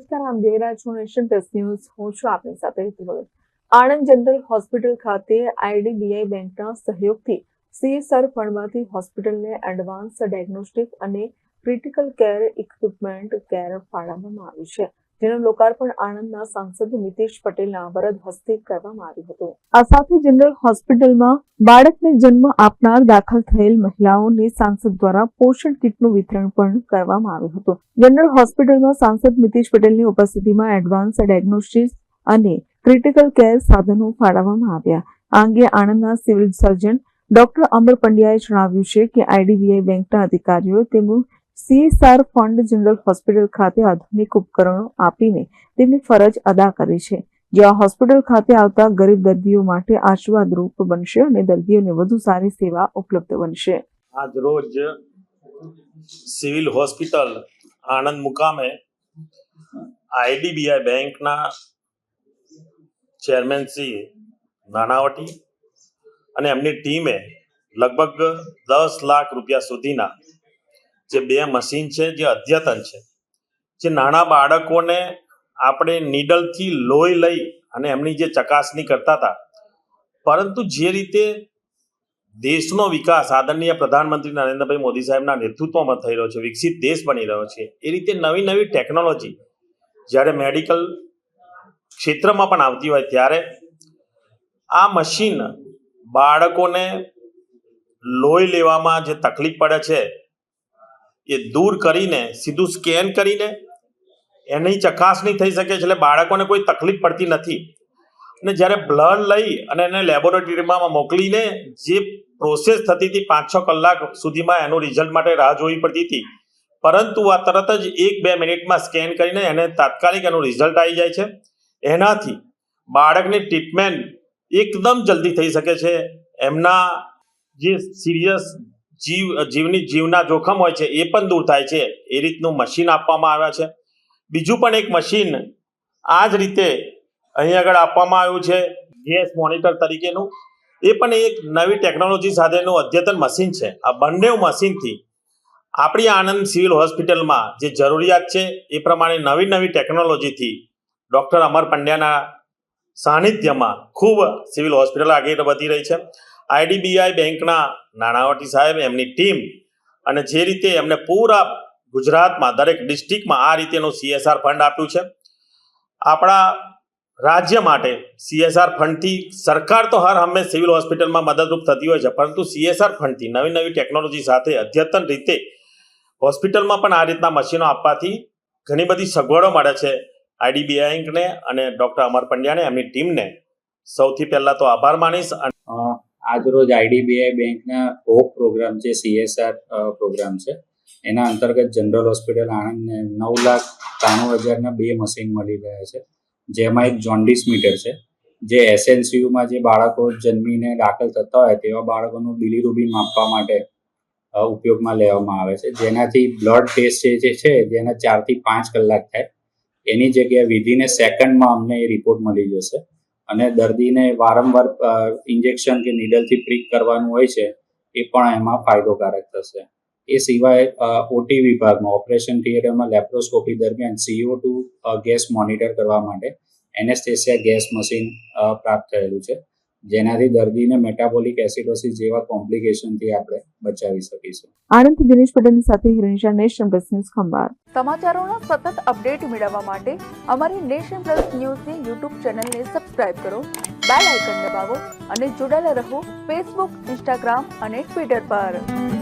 નમસ્કાર, આમ જોઈ રહ્યા છો નેશન પ્લસ ન્યૂઝ. હું છું આપની સાથે હેતુ આણંદ જનરલ હોસ્પિટલ ખાતે આઈડીબીઆઈ બેંકના સહયોગથી સીએસઆર ફંડમાંથી હોસ્પિટલને એડવાન્સ ડાયગ્નોસ્ટિક અને ક્રિટિકલ કેર ઇક્વિપમેન્ટ કેર ફાળવવામાં આવ્યું છે. જેનું લોકાર્પણ આણંદના સાંસદ મિતેશ પટેલના વરદ હસ્તે કરવામાં આવ્યું હતું. આ સાથે જનરલ હોસ્પિટલમાં બાળકને જન્મ આપનાર દાખલ થયેલ મહિલાઓને સાંસદ દ્વારા પોષણ કીટનું વિતરણ પણ કરવામાં આવ્યું હતું. જનરલ હોસ્પિટલમાં સાંસદ મિતેશ પટેલની ઉપસ્થિતિમાં એડવાન્સ ડાયગ્નોસ્ટિસ અને ક્રિટિકલ કેર સાધનો ફાળવવામાં આવ્યા. આ અંગે આણંદના સિવિલ સર્જન ડોક્ટર અમર પંડ્યાએ જણાવ્યું છે કે આઈડીબીઆઈ બેંકના અધિકારીઓ તેમનું સીએસઆર ફંડ જનરલ હોસ્પિટલ ખાતે આધુનિક ઉપકરણો આપીને તેમની ફરજ અદા કરી છે. જે આ હોસ્પિટલ ખાતે આવતા ગરીબ દર્દીઓ માટે આશીર્વાદરૂપ બનશે અને દર્દીઓને વધુ સારી સેવા ઉપલબ્ધ બનશે. આજ રોજ સિવિલ હોસ્પિટલ આણંદ મુકામે આઈડીબીઆઈ બેંકના ચેરમેન શ્રી નાણાવટી અને એમની ટીમે લગભગ દસ લાખ રૂપિયા સુધીના જે બે મશીન છે, જે અદ્યતન છે. જે નાના બાળકોને આપણે નીડલથી લોહી લઈ અને એમની જે ચકાસણી કરતા હતા. પરંતુ જે રીતે દેશનો વિકાસ આદરણીય પ્રધાનમંત્રી નરેન્દ્રભાઈ મોદી સાહેબના નેતૃત્વમાં થઈ રહ્યો છે, વિકસિત દેશ બની રહ્યો છે, એ રીતે નવી નવી ટેકનોલોજી જ્યારે મેડિકલ ક્ષેત્રમાં પણ આવતી હોય ત્યારે આ મશીન બાળકોને લોહી લેવામાં જે તકલીફ પડે છે એ દૂર કરીને, સીધું સ્કેન કરીને, એની ચકાસણી થઈ શકે છે. એટલે બાળકોને કોઈ તકલીફ પડતી નથી. અને જ્યારે બ્લડ લઈ અને એને લેબોરેટરીમાં મોકલીને જે પ્રોસેસ થતી હતી પાંચ છ કલાક સુધીમાં એનું રિઝલ્ટ માટે રાહ જોવી પડતી હતી. પરંતુ આ તરત જ એક બે મિનિટમાં સ્કેન કરીને એને તાત્કાલિક એનું રિઝલ્ટ આવી જાય છે. એનાથી બાળકની ટ્રીટમેન્ટ એકદમ જલ્દી થઈ શકે છે. એમના જે સિરિયસ જીવ, જીવની જીવના જોખમ હોય છે, એ પણ દૂર થાય છે. એ રીતનું મશીન આપવામાં આવ્યા છે. બીજું પણ એક મશીન આ જ રીતે અહીં આગળ આપવામાં આવ્યું છે, ગેસ મોનિટર તરીકેનું. એ પણ એક નવી ટેકનોલોજી સાથેનું અદ્યતન મશીન છે. આ બંને મશીનથી આપણી આનંદ સિવિલ હોસ્પિટલમાં જે જરૂરિયાત છે, એ પ્રમાણે નવી નવી ટેકનોલોજીથી ડૉક્ટર અમર પંડ્યાના સાનિધ્યમાં ખૂબ સિવિલ હોસ્પિટલ આગળ વધી રહી છે. આઈડીબીઆઈ બેંકના નાણાવટી સાહેબ, એમની ટીમ અને જે રીતે એમને પૂરા ગુજરાતમાં, દરેક ડિસ્ટ્રિક્ટમાં આ રીતેનું સીએસઆર ફંડ આપ્યું છે. આપણા રાજ્ય માટે સીએસઆર ફંડથી સરકાર તો હર હંમેશ સિવિલ હોસ્પિટલમાં મદદરૂપ થતી હોય છે, પરંતુ સીએસઆર ફંડથી નવી નવી ટેકનોલોજી સાથે અદ્યતન રીતે હોસ્પિટલમાં પણ આ રીતના મશીનો આપવાથી ઘણી બધી સગવડો મળે છે. આઈડીબીઆઈ બેંકને અને ડૉક્ટર અમર પંડ્યાને, એમની ટીમને સૌથી પહેલાં તો આભાર માનીશ આજરોજ આઈડીબીઆઈ બેંકના હોપ પ્રોગ્રામ જે સીએસઆર પ્રોગ્રામ છે. એના અંતર્ગત જનરલ હોસ્પિટલ આણંદને નવ લાખ ત્રાણું હજારના બે મશીન મળી રહ્યા છે. જેમાં એક જોન્ડિસ મીટર છે. જે એસએનસીયુમાં જે બાળકો જન્મીને દાખલ થતા હોય તેવા બાળકોનું બિલીરુબિન માપવા માટે ઉપયોગમાં લેવામાં આવે છે. જેનાથી બ્લડ ટેસ્ટ જે છે જેના ચારથી પાંચ કલાક થાય. એની જગ્યાએ વિધિને સેકન્ડમાં અમને એ રિપોર્ટ મળી જશે. અને દર્દીને વારંવાર ઇન્જેક્શન કે નીડલથી પ્રિક કરવાનું હોય છે, એ પણ એમાં ફાયદોકારક થશે. એ સિવાય ઓટી વિભાગમાં, ઓપરેશન થિયેટરમાં, લેપ્રોસ્કોપી દરમિયાન સીઓ ટુ ગેસ મોનિટર કરવા માટે એનેસ્થેસિયા ગેસ મશીન પ્રાપ્ત થયેલું છે. જેનાથી દર્દીને મેટાબોલિક એસિડોસિસ જેવા કોમ્પ્લિકેશનથી આપણે બચાવી શકીશું. આણંદ દિનેશ પટેલની સાથે Hiren Shah nation plus news Khambhat. સમાચારોના સતત અપડેટ મેળવવા માટે અમારી નેશન પ્લસ ન્યૂઝની યુટ્યુબ ચેનલને સબસ્ક્રાઇબ કરો બેલ આઇકન દબાવો અને જોડાયેલા રહો ફેસબુક ઇન્સ્ટાગ્રામ અને ટ્વિટર પર.